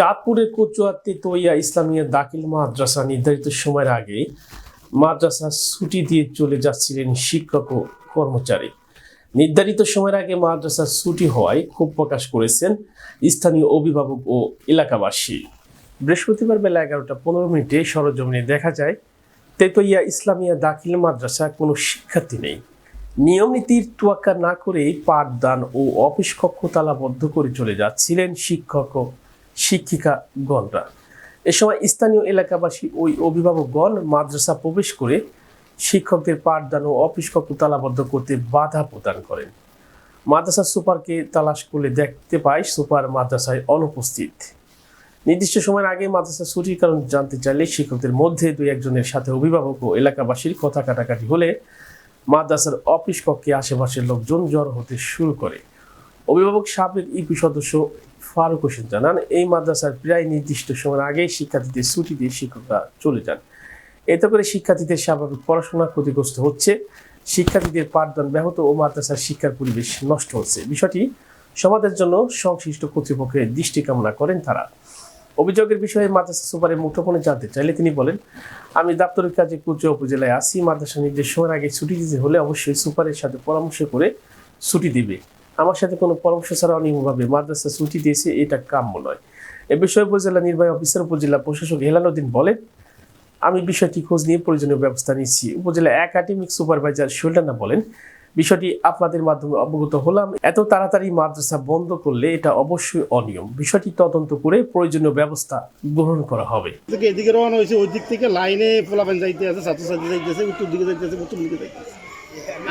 চাঁদপুরের কচুয়াতে তৈয়া ইসলামিয়া দাখিল মাদ্রাসা নির্ধারিত সময়ের আগে মাদ্রাসা ছুটি দিয়ে চলে যাচ্ছিলেন শিক্ষক ও কর্মচারী। নির্ধারিত সময়ের আগে মাদ্রাসা ছুটি হওয়ায় ক্ষোভ প্রকাশ করেছেন স্থানীয় অভিভাবক ও এলাকাবাসী। বৃহস্পতিবার বেলা এগারোটা পনেরো মিনিটে সরজমিনে দেখা যায়, তেতইয়া ইসলামিয়া দাখিল মাদ্রাসা কোনো শিক্ষার্থী নেই। নিয়ম নীতির তোয়াক্কা না করেই পাঠদান ও অফিস কক্ষ তালাবদ্ধ করে চলে যাচ্ছিলেন শিক্ষক ও শিক্ষিকাগণরা এ সময় স্থানীয় এলাকাবাসী ওই অভিভাবকগণ মাদ্রাসা প্রবেশ করে শিক্ষকদের পাঠদান ও অফিস কক্ষ তালাবদ্ধ করতে বাধা প্রদান করেন। মাদ্রাসা সুপারকে তালাশ করলে দেখতে পায় সুপার মাদ্রাসায় অনুপস্থিত। নির্দিষ্ট সময়ের আগে মাদ্রাসা ছুটির কারণ জানতে চাইলে শিক্ষকদের মধ্যে দুই একজনের সাথে অভিভাবক ও এলাকাবাসীর কথা কাটাকাটি হলে মাদ্রাসার অফিস কক্ষে আশেপাশের লোকজন জড়ো হতে শুরু করে। অভিভাবক সাবেক ইপি সদস্য ফারুক হোসেন জানান, এই মাদ্রাসার প্রায় নির্দিষ্ট সময়ের আগে শিক্ষার্থীদের ছুটি দিয়ে শিক্ষকরা চলে যান। এতে করে শিক্ষার্থীদের স্বাভাবিক পড়াশোনা ক্ষতিগ্রস্ত হচ্ছে। শিক্ষার্থীদের পাঠদান ব্যাহত ও মাদ্রাসার শিক্ষার পরিবেশ নষ্ট হচ্ছে। বিষয়টি সমাজের জন্য সংশ্লিষ্ট কর্তৃপক্ষের দৃষ্টি কামনা করেন তারা। অভিযোগের বিষয়ে মাদ্রাসা সুপারের মুঠোফোনে জানতে চাইলে তিনি বলেন, আমি দাপ্তরিক কাজে কুচুয়া উপজেলায় আসি মাদ্রাসা নির্দেশ সময়ের আগে ছুটি দিতে হলে অবশ্যই সুপারের সাথে পরামর্শ করে ছুটি দিবে। আমার সাথে কোনো পরামর্শ ছাড়া অনিয়মভাবে মাদ্রাসা ছুটি দিয়েছে, এটা কাম্য নয়। এ বিষয়ে উপজেলা নির্বাহী অফিসার, উপজেলা প্রশাসক হেলানুদ্দিন বলেন, আমি বিষয়টি খোঁজ নিয়ে প্রয়োজনীয় ব্যবস্থা নিচ্ছি। উপজেলা একাডেমিক সুপারভাইজার সুলতানা বলেন, বিষয়টি আপনাদের মাধ্যমে অবগত হলাম। এত তাড়াতাড়ি মাদ্রাসা বন্ধ করলে এটা অবশ্যই অনিয়ম। বিষয়টি তদন্ত করে প্রয়োজনীয় ব্যবস্থা গ্রহণ করা হবে। এদিকে রওনা হয়েছে, ওই দিক থেকে লাইনে পোলাপান যাইতে আছে, ছাত্রছাত্রী যাইতেছে, উত্তর দিকে যাইতেছে উত্তর দিকে যাইতেছে।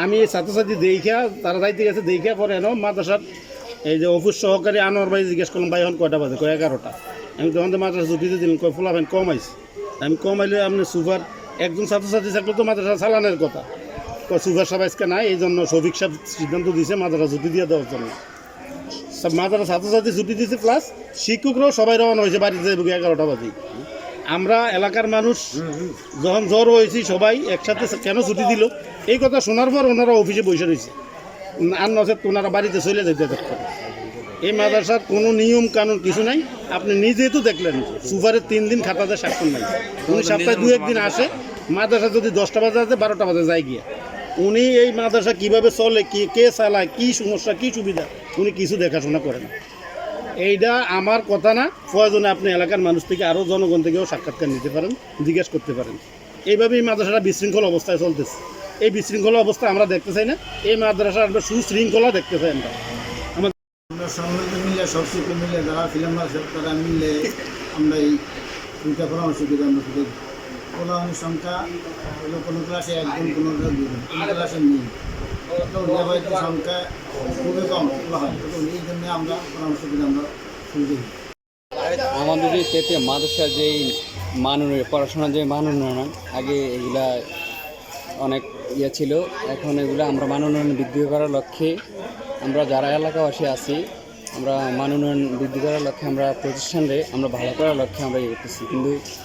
আমি ছাত্রছাত্রী দেখা তারা যাইতে গেছে দেখা পরে এনো মাদ্রাসার এই যে অফিস সহকারী আনোয়ার ভাই জিজ্ঞেস করলাম, ভাই এখন কয়টা বাজে? কয়, এগারোটা। আমি তখন তো মাদ্রাসা ছুটিতে দিলাম, কয় পোলাপান কম আইছে। আমি কম আইলে আপনি সুপার, একজন ছাত্রছাত্রী থাকলে তো মাদ্রাসা চালানের কথা। সুপার সাহেব আজকে নাই এই জন্য শফিক সাহেব সিদ্ধান্ত দিয়েছে মাদ্রাসা ছুটি দিয়ে দেওয়ার জন্য। সব মাদ্রাসা ছাত্রছাত্রী ছুটি দিয়েছে প্লাস শিক্ষকরাও সবাই রওনা হয়েছে, বাড়িতে এগারোটা বাজে। আমরা এলাকার মানুষ যখন জ্বর হয়েছি সবাই একসাথে কেন ছুটি দিল? এই কথা শোনার পর ওনারা অফিসে বসে রয়েছে। আর নচেত ওনারা বাড়িতে চলে যেতে দেখতে এই মাদ্রাসার কোনো নিয়ম কানুন কিছু নাই। আপনি নিজেই তো দেখলেন সুপারের তিন দিন খাতাতে স্বাক্ষর নাই। উনি সপ্তাহে দু একদিন আসে মাদ্রাসা যদি দশটা বাজে আসে বারোটা বাজে যায় গিয়ে। উনি এই মাদ্রাসা কীভাবে চলে কি কে চালায় কি সমস্যা কি সুবিধা উনি কিছু দেখাশোনা করেন এইটা আমার কথা না প্রয়োজনে আপনি এলাকার মানুষ থেকে আরও জনগণ থেকেও সাক্ষাৎকার নিতে পারেন, জিজ্ঞেস করতে পারেন। এইভাবেই মাদ্রাসাটা বিশৃঙ্খল অবস্থায় চলতেছে। এই বিশৃঙ্খল অবস্থা আমরা দেখতে চাই না, এই মাদ্রাসা আমরা সুশৃঙ্খলা দেখতে চাই আমরা। আমরা মিলে আমরা এই কোনো সংখ্যা খুবই কম এই জন্য আমরা পরামর্শ আমরা আমাদের এই তেতে মাদ্রাসার যেই মান উন্নয়ন পড়াশোনার যে মান উন্নয়ন আগে এগুলা অনেক ইয়ে ছিল। এখন এগুলো আমরা মান উন্নয়ন বৃদ্ধি করার লক্ষ্যে আমরা যারা এলাকাবাসী আছি, আমরা মান উন্নয়ন বৃদ্ধি করার লক্ষ্যে আমরা প্রতিষ্ঠানে আমরা ভালো করার লক্ষ্যে আমরা ইয়ে করতেছি কিন্তু